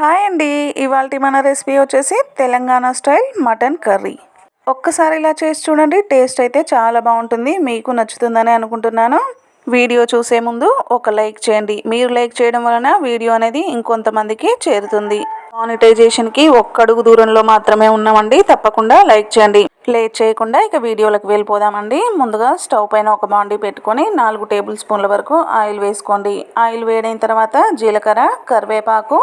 Hi అండి. ఇవాళ మన రెసిపీ వచ్చేసి తెలంగాణ స్టైల్ మటన్ కర్రీ. ఒక్కసారి ఇలా చేసి చూడండి టేస్ట్ అయితే చాలా బాగుంటుంది. మీకు నచ్చుతుందని అనుకుంటున్నాను. వీడియో చూసే ముందు ఒక లైక్ చేయండి. మీరు లైక్ చేయడం వలన వీడియో అనేది ఇంకొంతమందికి చేరుతుంది. మానిటైజేషన్కి ఒక్కడుగు దూరంలో మాత్రమే ఉన్నామండి. తప్పకుండా లైక్ చేయండి. లేట్ చేయకుండా ఇక వీడియోలకు వెళ్ళిపోదామండి. ముందుగా స్టవ్ పైన ఒక బాండీ పెట్టుకొని నాలుగు టేబుల్ స్పూన్ల వరకు ఆయిల్ వేసుకోండి. ఆయిల్ వేడైన తర్వాత జీలకర్ర కరివేపాకు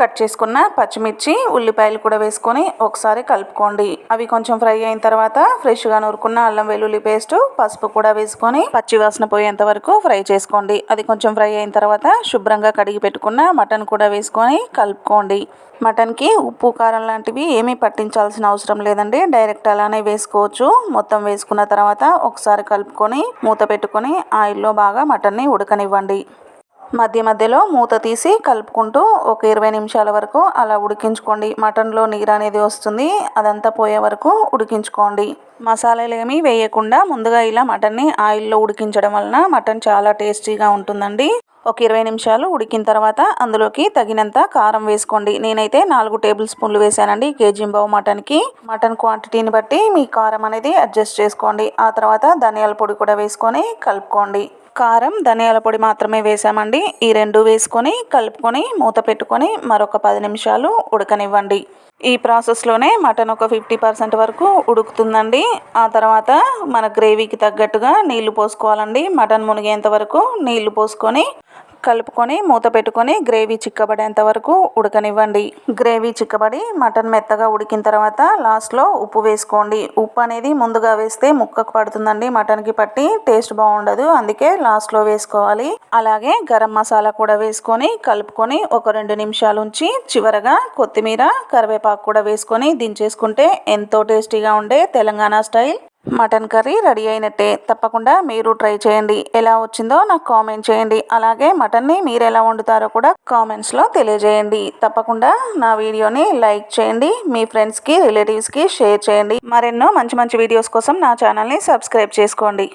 కట్ చేసుకున్న పచ్చిమిర్చి ఉల్లిపాయలు కూడా వేసుకొని ఒకసారి కలుపుకోండి. అవి కొంచెం ఫ్రై అయిన తర్వాత ఫ్రెష్గా నూరుకున్న అల్లం వెల్లుల్లి పేస్ట్ పసుపు కూడా వేసుకొని పచ్చి వాసన పోయేంత వరకు ఫ్రై చేసుకోండి. అది కొంచెం ఫ్రై అయిన తర్వాత శుభ్రంగా కడిగి పెట్టుకున్న మటన్ కూడా వేసుకొని కలుపుకోండి. మటన్కి ఉప్పు కారం లాంటివి ఏమీ పట్టించాల్సిన అవసరం లేదండి. డైరెక్ట్ అలానే వేసుకోవచ్చు. మొత్తం వేసుకున్న తర్వాత ఒకసారి కలుపుకొని మూత పెట్టుకొని ఆయిల్లో బాగా మటన్ని ఉడకనివ్వండి. మధ్య మధ్యలో మూత తీసి కలుపుకుంటూ ఒక ఇరవై నిమిషాల వరకు అలా ఉడికించుకోండి. మటన్లో నీరు అనేది వస్తుంది. అదంతా పోయే వరకు ఉడికించుకోండి. మసాలాలు ఏమీ వేయకుండా ముందుగా ఇలా మటన్ని ఆయిల్లో ఉడికించడం వలన మటన్ చాలా టేస్టీగా ఉంటుందండి. ఒక ఇరవై నిమిషాలు ఉడికిన తర్వాత అందులోకి తగినంత కారం వేసుకోండి. నేనైతే నాలుగు టేబుల్ స్పూన్లు వేసానండి కేజీ బావు మటన్కి. మటన్ క్వాంటిటీని బట్టి మీ కారం అనేది అడ్జస్ట్ చేసుకోండి. ఆ తర్వాత ధనియాల పొడి కూడా వేసుకొని కలుపుకోండి. కారం ధనియాల పొడి మాత్రమే వేసామండి. ఈ రెండు వేసుకొని కలుపుకొని మూత పెట్టుకొని మరొక పది నిమిషాలు ఉడకనివ్వండి. ఈ ప్రాసెస్లోనే మటన్ ఒక ఫిఫ్టీ పర్సెంట్ వరకు ఉడుకుతుందండి. ఆ తర్వాత మన గ్రేవీకి తగ్గట్టుగా నీళ్ళు పోసుకోవాలండి. మటన్ మునిగేంత వరకు నీళ్ళు పోసుకొని కలుపుకొని మూత పెట్టుకొని గ్రేవీ చిక్కబడేంత వరకు ఉడకనివ్వండి. గ్రేవీ చిక్కబడి మటన్ మెత్తగా ఉడికిన తర్వాత లాస్ట్లో ఉప్పు వేసుకోండి. ఉప్పు అనేది ముందుగా వేస్తే ముక్కకు పడుతుందండి. మటన్కి పట్టి టేస్ట్ బాగుండదు. అందుకే లాస్ట్లో వేసుకోవాలి. అలాగే గరం మసాలా కూడా వేసుకొని కలుపుకొని ఒక రెండు నిమిషాలు ఉంచి చివరగా కొత్తిమీర కరివేపాకు కూడా వేసుకొని దించేసుకుంటే ఎంతో టేస్టీగా ఉండే Telangana style. Mutton curry ready అయినట్టే. తప్పకుండా మీరు ట్రై చేయండి. ఎలా వచ్చిందో నాకు కామెంట్ చేయండి. అలాగే మటన్ని మీరు ఎలా వండుతారో కూడా కామెంట్స్లో తెలియజేయండి. తప్పకుండా నా వీడియోని లైక్ చేయండి. మీ ఫ్రెండ్స్కి రిలేటివ్స్కి షేర్ చేయండి. మరెన్నో మంచి మంచి వీడియోస్ కోసం నా ఛానల్ని సబ్స్క్రైబ్ చేసుకోండి.